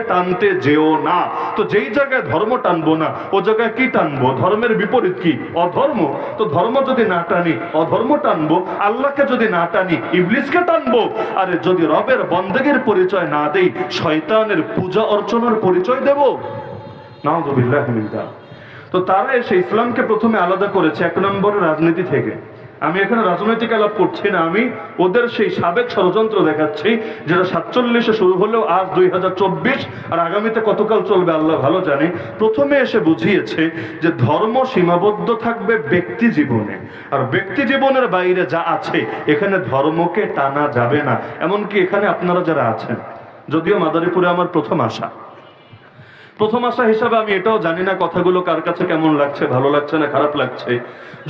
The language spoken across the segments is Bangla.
টানতে যেও না। তো যেই জায়গায় ধর্ম টানবো না, ও জায়গায় কি টানবো? ধর্মের বিপরীত কি? অধর্ম? তো ধর্ম যদি না টানি, অধর্ম টানবো, আল্লাহকে যদি না টানি, ইবলিসকে টানবো। আরে যদি রবের বন্দেগের পরিচয় না দেই, শয়তানের পূজা অর্চনার পরিচয় দেব? যালিক। তো তারা এসে ইসলামকে প্রথমে আলাদা করেছে এক নম্বরে রাজনীতি থেকে। আমি এখানে রাজনৈতিক আলাপ করছি না, আমি ওদের সেই সাবেক ষড়যন্ত্র দেখাচ্ছি, যেটা সাতচল্লিশে শুরু হলেও আজ দুই হাজার চব্বিশ, আর আগামীতে কতকাল চলবে আল্লাহ ভালো জানে। প্রথমে এসে বুঝিয়েছে যে ধর্ম সীমাবদ্ধ থাকবে ব্যক্তি জীবনে, আর ব্যক্তি জীবনের বাইরে যা আছে, এখানে ধর্মকে টানা যাবে না। এমনকি এখানে আপনারা যারা আছেন, যদিও মাদারীপুরে আমার প্রথম আশা প্রথম আশা হিসাবে আমি এটাও জানি না কথাগুলো কার কাছে কেমন লাগছে, ভালো লাগছে না খারাপ লাগছে।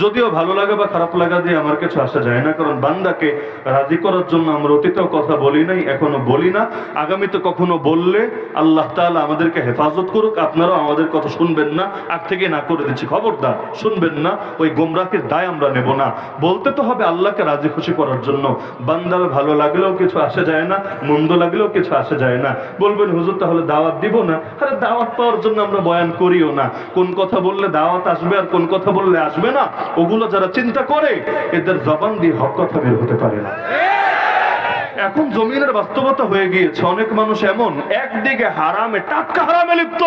যদিও ভালো লাগা বা খারাপ লাগা দিয়ে আমার কিছু আসা যায় না, কারণ বান্দাকে রাজি করার জন্য আমরা অতীতেও কথা বলি নাই, এখনও বলি না। আগামীতে কখনো বললে আল্লাহ তাআলা আমাদেরকে হেফাজত করুক, আপনারাও আমাদের কথা শুনবেন না। আগ থেকে না করে দিচ্ছি, খবরদার, শুনবেন না, ওই গোমরাকের দায় আমরা নেব না। বলতে তো হবে আল্লাহকে রাজি খুশি করার জন্য। বান্দার ভালো লাগলেও কিছু আসে যায় না, মন্দ লাগলেও কিছু আসে যায় না। বলবেন, হুজুর, তাহলে দাওয়াত দিব না? আরে দাওয়াত পাওয়ার জন্য আমরা বয়ান করিও না। কোন কথা বললে দাওয়াত আসবে আর কোন কথা বললে আসবে না, ওগুলো যারা চিন্তা করে, এদের জবান দিয়ে হক কথা বের হতে পারে না। এখন জমিনের বাস্তবতা হয়ে গিয়েছে, অনেক মানুষ এমন, একদিকে হারামে, টাটকা হারামে লিপ্ত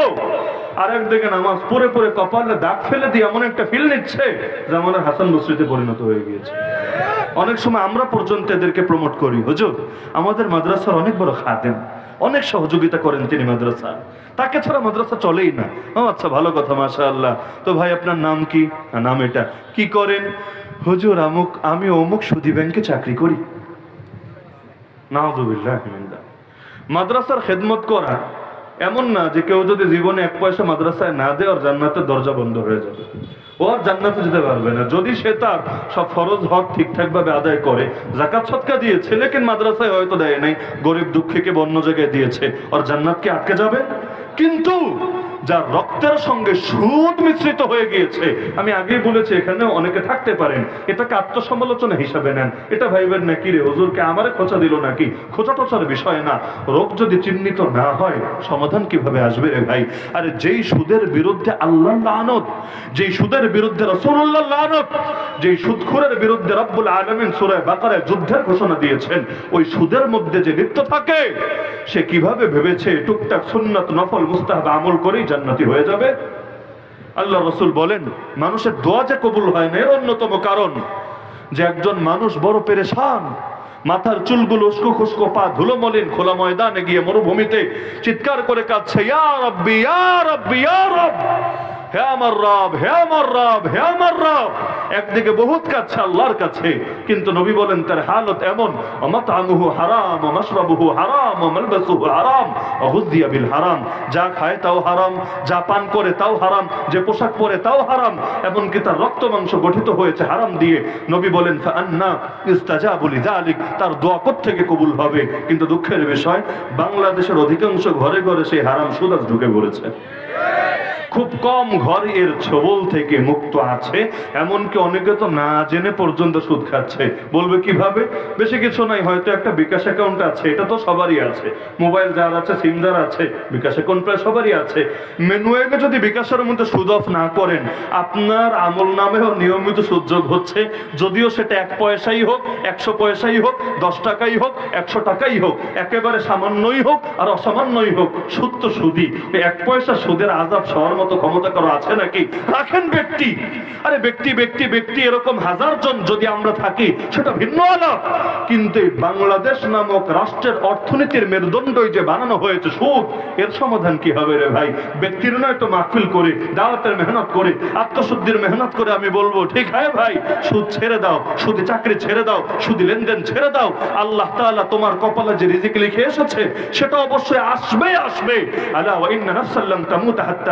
আর একদিকে নামাজ পড়ে পড়ে কপালে দাগ ফেলে দিয়ে এমন একটা ফিল নিচ্ছে যে আমাদের হাসান বসরিতে পরিণত হয়ে গিয়েছে। অনেক সময় আমরা পর্যন্ত এদেরকে প্রমোট করি। হুজুর, আমাদের মাদ্রাসার অনেক বড় খাদেম। অনেক সহযোগিতা করেন তিনি মাদ্রাসা। তাকে ছাড়া মাদ্রাসা চলেই না। ও আচ্ছা ভালো কথা মাশা আল্লাহ তো ভাই, আপনার নাম কি? নাম এটা। কি করেন? হুজুর, আমুক, আমি অমুক সুদী ব্যাংকে চাকরি করি। না মাদ্রাসার খেদমত করা এমন না যে কেউ যদি জীবনে এক পয়সা মাদ্রাসায় না দেয়, ওর জান্নাতের দরজা বন্ধ হয়ে যাবে। ও আর জান্নাতে যেতে পারবে না। যদি সে তার সব ফরজ হক ঠিকঠাক ভাবে আদায় করে জাকাত সৎকা দিয়ে ছেলেকে মাদ্রাসায় হয়তো দেয় নাই, গরিব দুঃখীকে বন্য জায়গায় দিয়েছে, ওর জান্নাতকে আটকে যাবে? কিন্তু যার রক্তের সঙ্গে সুদ মিশ্রিত হয়ে গিয়েছে। আমি আগেই বলেছি এখানে অনেকে থাকতে পারেন। এটাকে আত্মসমালোচনা হিসাবে নেন। এটা ভাইবেন নাকি রে হুজুরকে আমারে খোঁচা দিল নাকি? খোঁচা টোচার বিষয় না। রোগ যদি চিহ্নিত না হয়, সমাধান কীভাবে আসবে রে ভাই? আরে যেই সুদের বিরুদ্ধে আল্লাহ লানত, যেই সুদের বিরুদ্ধে রসুল্লাহ লানত, যেই সুদখোরের বিরুদ্ধে রব্বুল আলমিন সুরায় বাকারায় যুদ্ধের ঘোষণা দিয়েছেন, ওই সুদের মধ্যে যে লিপ্ত থাকে, সে কীভাবে ভেবেছে, টুকটাক সুন্নাত নফল মুস্তাহাব আমল করেই জান্নাতি হয়ে যাবে। আল্লাহ রসুল বলেন, মানুষের দোয়া যে কবুল হয় না, এর অন্যতম কারণ যে একজন মানুষ বড় পেরেশান, মাথার চুলগুলো উস্কো খুস্কো, পা ধুলো মলিন, খোলা ময়দানে গিয়ে মরুভূমিতে চিৎকার করে কাঁদছে হে আমার রব, হে আমার রব, হে আমার রব! একদিকে বহুত কাছে, আল্লাহর কাছে। কিন্তু নবী বলেন, তার হালত এমন অমাতামুহু হারাম, অমাশরাবুহু হারাম, অমালবাসুহু হারাম, অহুদ্দিয়া বিল হারাম। যা খায় তাও হারাম, যা পান করে তাও হারাম, যে পোশাক পরে তাও হারাম, এমনকি তার রক্ত মাংস গঠিত হয়েছে হারাম দিয়ে। নবী বলেন আন্না ফান্না ইস্তাজাবু লিযালিক, তার দোয়া থেকে কবুল হবে? কিন্তু দুঃখের বিষয়, বাংলাদেশের অধিকাংশ ঘরে ঘরে সেই হারাম সুদাস ঢুকে পড়েছে। খুব কম ঘর এর ছবল থেকে মুক্ত আছে, এমনকি অনেকে তো না জেনে পর্যন্ত সুদ খাচ্ছে। বলবে কীভাবে? বেশি কিছু নাই, হয়তো একটা বিকাশ অ্যাকাউন্ট আছে, এটা তো সবারই আছে। মোবাইল যার আছে সিম যার আছে, বিকাশ অ্যাকাউন্ট প্রায় সবারই আছে। ম্যানুয়ালে যদি বিকাশের মধ্যে সুদ অফ না করেন, আপনার আমল নামেও নিয়মিত সুযোগ হচ্ছে। যদিও সেটা এক পয়সাই হোক, একশো পয়সাই হোক, দশ টাকাই হোক, একশো টাকাই হোক, একেবারে সামান্যই হোক আর অসামান্যই হোক, সুদ তো সুদই। এক পয়সা সুদের আজাব মতো ক্ষমতা কারও আছে নাকি? রাখেন ব্যক্তি। আরে ব্যক্তি ব্যক্তি ব্যক্তি, এরকম হাজার জন যদি আমরা থাকি, সেটা ভিন্ন আলাপ। কিন্তু এই বাংলাদেশ নামক রাষ্ট্রের অর্থনীতির মেরুদণ্ডই যে বানানো হয়েছে, সুদ, এর সমাধান কি হবে রে ভাই? ব্যক্তির নয় তো মাহফিল করে, দাওয়াতের মেহনত করে, আত্মশুদ্ধির মেহনত করে আমি বলব, ঠিক হ্যাঁ ভাই? সুদ ছেড়ে দাও, সুদি চাকরি ছেড়ে দাও, সুদি লেনদেন ছেড়ে দাও। আল্লাহ তাআলা তোমার কপালে যে রিজিক লিখে এসেছে, সেটা অবশ্যই আসবে আসবে আলা ওয়া ইন্না নাফসাল্লাম তামুত হাত্তা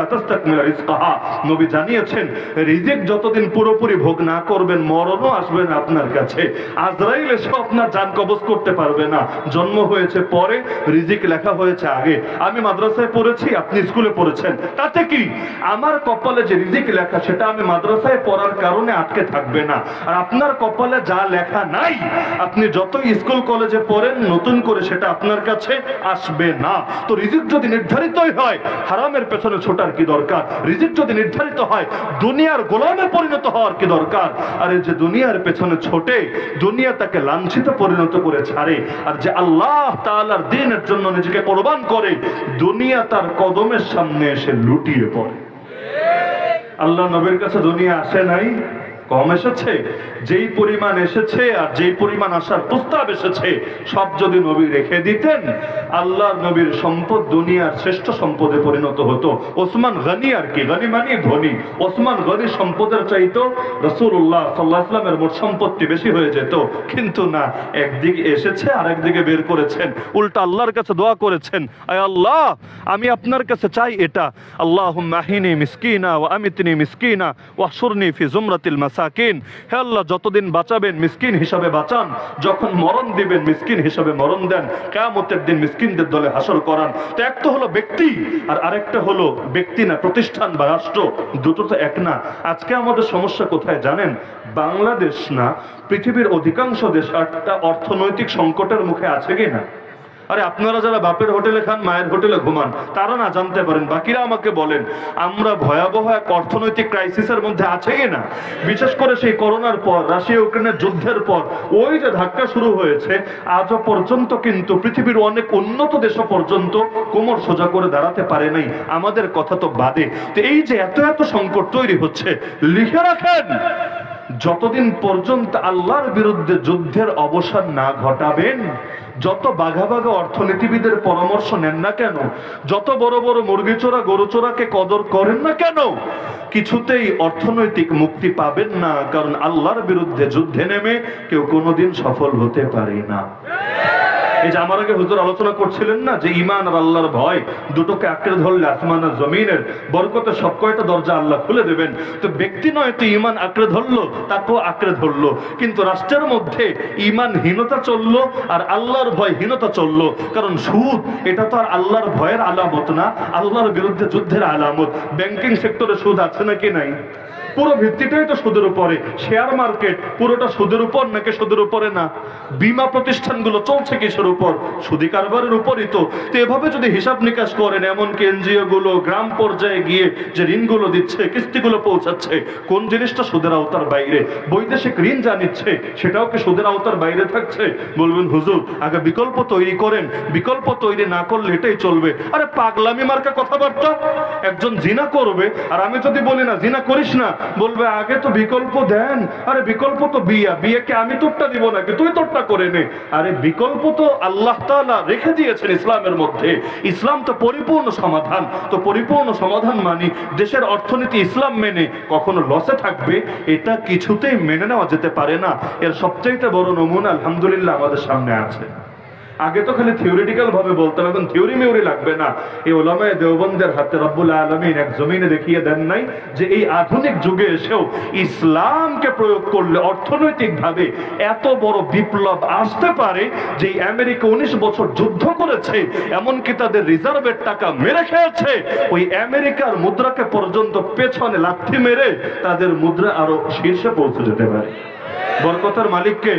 নবী জানিয়েছেন, রিজিক যতদিন পুরোপুরি ভোগ না করবেন, মরণও আসবে না আপনার কাছে। আজরাইল এসে আপনার জান কবজ করতে পারবে না। জন্ম হয়েছে পরে, রিজিক লেখা হয়েছে আগে। আমি মাদ্রাসায় পড়েছি, আপনি স্কুলে পড়েছেন। তাতে কি? আমার কপালে যে রিজিক লেখা, সেটা আমি মাদ্রাসায় পড়ার কারণে আটকে থাকবে না। আর আপনার কপালে যা লেখা নাই, আপনি যত স্কুল কলেজে পড়েন, নতুন করে সেটা আপনার কাছে আসবে না। তো রিজিক যদি নির্ধারিতই হয়, হারামের পেছনে ছোটার কি দরকার? রিজিক যদি নির্ধারিত হয়, দুনিয়ার গোলামে পরিণত হওয়ার কি দরকার? আর এই যে দুনিয়ার পেছনে ছোটে, দুনিয়া তাকে লাঞ্ছিত পরিণত করে ছাড়ে, আর যে আল্লাহ তালার দিনের জন্য নিজেকে কোরবান করে, দুনিয়া তার কদমের সামনে এসে লুটিয়ে পড়ে। আল্লাহ নবীর কাছে দুনিয়া আসে নাই? কম এসেছে, যেই পরিমাণ এসেছে আর যেই পরিমাণ আসার প্রস্তাব এসেছে, সব যদি নবী রেখে দিতেন আল্লাহর নবীর সম্পদ দুনিয়ার শ্রেষ্ঠ সম্পদে পরিণত হতো। ওসমান গনি আর কি, গনি মানে ধনী। ওসমান গনি সম্পদের চাইতো রসুল্লাহ সাল্লাহ ইসলামের মোট সম্পত্তি বেশি হয়ে যেত। কিন্তু না, একদিকে এসেছে আর একদিকে বের করেছেন। উল্টা আল্লাহর কাছে দোয়া করেছেন, আয় আল্লাহ, আমি আপনার কাছে চাই এটা। আল্লাহ মাহিনী মিসকিনা ও আমিতনি মিসকিনা ওয়াসুরনি ফি জুমরাতিল মাসাকিন হে আল্লাহ, যতদিন বাঁচাবেন, মিসকিন হিসাবে বাঁচান। যখন মরণ দিবেন, মিসকিন হিসাবে মরণ দেন। কেয়ামতের দিন মিসকিনদের দলে হাসর করান। তো এক তো হলো ব্যক্তি, আর আরেকটা হলো ব্যক্তি না, প্রতিষ্ঠান বা রাষ্ট্র। দুটো তো এক না। আজকে আমাদের সমস্যা কোথায় জানেন? বাংলাদেশ না, পৃথিবীর অধিকাংশ দেশ একটা অর্থনৈতিক সংকটের মুখে আছে কি না আরে আপনারা যারা বাপের হোটেলে খান, মায়ের হোটেলে ঘুমান, তারা না জানতে পারেন, বাকিরা আমাকে বলেন, আমরা ভয়াবহ এক অর্থনৈতিক ক্রাইসিসের মধ্যে আছে কি না। বিশেষ করে সেই করোনার পর রাশিয়া ইউক্রেনের যুদ্ধের পর, ওই যে ধাক্কা শুরু হয়েছে, আজও পর্যন্ত কিন্তু পৃথিবীর অনেক উন্নত দেশ পর্যন্ত কোমর সোজা করে দাঁড়াতে পারে নাই। আমাদের কথা তো বাদে। তো এই যে এত এত সংকট তৈরি হচ্ছে, লিখে রাখেন। যতদিন পর্যন্ত আল্লাহর বিরুদ্ধে যুদ্ধের অবসান না ঘটাবেন, যত বাঘা বাঘা অর্থনীতিবিদের পরামর্শ নেন না কেন, যত বড় বড় মুরগি চোরা, গরু চোরাকে কদর করেন না কেন, কিছুতেই অর্থনৈতিক মুক্তি পাবেন না, কারণ আল্লাহর বিরুদ্ধে যুদ্ধে নেমে কেউ কোনোদিন সফল হতে পারে না। এই যে আমার আগে হুজুর আলোচনা করছিলেন না যে ইমান আর আল্লাহর ভয় দুটোকে আঁকড়ে ধরলে আসমান আর জমিনের বরকতে সব কয়টা দরজা আল্লাহ খুলে দেবেন। তো ব্যক্তি নয় তো ইমান আঁকড়ে ধরলো, তাকেও আঁকড়ে ধরলো। কিন্তু রাষ্ট্রের মধ্যে ইমানহীনতা চলল আর আল্লাহর ভয় হীনতা চলল। কারণ সুদ, এটা তো আর আল্লাহর ভয়ের আলামত না, আল্লাহর বিরুদ্ধে যুদ্ধের আলামত। ব্যাংকিং সেক্টরে সুদ আছে নাকি নাই? পুরো ভিত্তিটাই তো সুদের উপরে। শেয়ার মার্কেট পুরোটা সুদের উপর নাকি সুদের উপরে না? বিমা প্রতিষ্ঠানগুলো চলছে কিসের উপর সুদি কারবারের উপরই তো। এভাবে যদি হিসাব নিকাশ করেন, এমনকি এনজিও গুলো গ্রাম পর্যায়ে গিয়ে যে ঋণগুলো দিচ্ছে, কিস্তিগুলো পৌঁছাচ্ছে, কোন জিনিসটা সুদের আওতার বাইরে? বৈদেশিক ঋণ যা নিচ্ছে, সেটাও কি সুদের আওতার বাইরে থাকছে? বলবেন, হুজুর, আগে বিকল্প তৈরি করেন। বিকল্প তৈরি না করলে এটাই চলবে। আরে, পাগলামি মার্কা কথাবার্তা? একজন জিনা করবে, আর আমি যদি বলি না, জিনা করিস না, বলবে, আগে তো বিকল্প দেন। আরে, বিকল্প তো বিয়া। বিয়েকে আমি তোরটা দিব নাকি? তুই তোরটা করে নে। আরে, বিকল্প তো আল্লাহ তালা রেখে দিয়েছেন ইসলামের মধ্যে। ইসলাম তো পরিপূর্ণ সমাধান। তো পরিপূর্ণ সমাধান মানি দেশের অর্থনীতি ইসলাম মেনে কখনো লসে থাকবে, এটা কিছুতেই মেনে নেওয়া যেতে পারে না। এর সবচাইতে বড় নমুনা আলহামদুলিল্লাহ আমাদের সামনে আছে। আগে তো খালি থিওরিটিক্যাল ভাবে বলতাম, এখন থিওরি মিউরি লাগবে না। এই ওলামায় দেওবন্দের হাতে রব্বুল আলমিন এক জমিনে দেখিয়ে দেন নাই যে এই আধুনিক যুগে এসেও ইসলামকে প্রয়োগ করলে অর্থনৈতিক ভাবে এত বড় বিপ্লব আসতে পারে যে আমেরিকা উনিশ বছর যুদ্ধ করেছে, এমনকি তাদের রিজার্ভের টাকা মেরে খেয়েছে। ওই আমেরিকার মুদ্রাকে পর্যন্ত পেছনে লাথি মেরে তাদের মুদ্রা আরও শীর্ষে পৌঁছে যেতে পারে। বরকতার মালিককে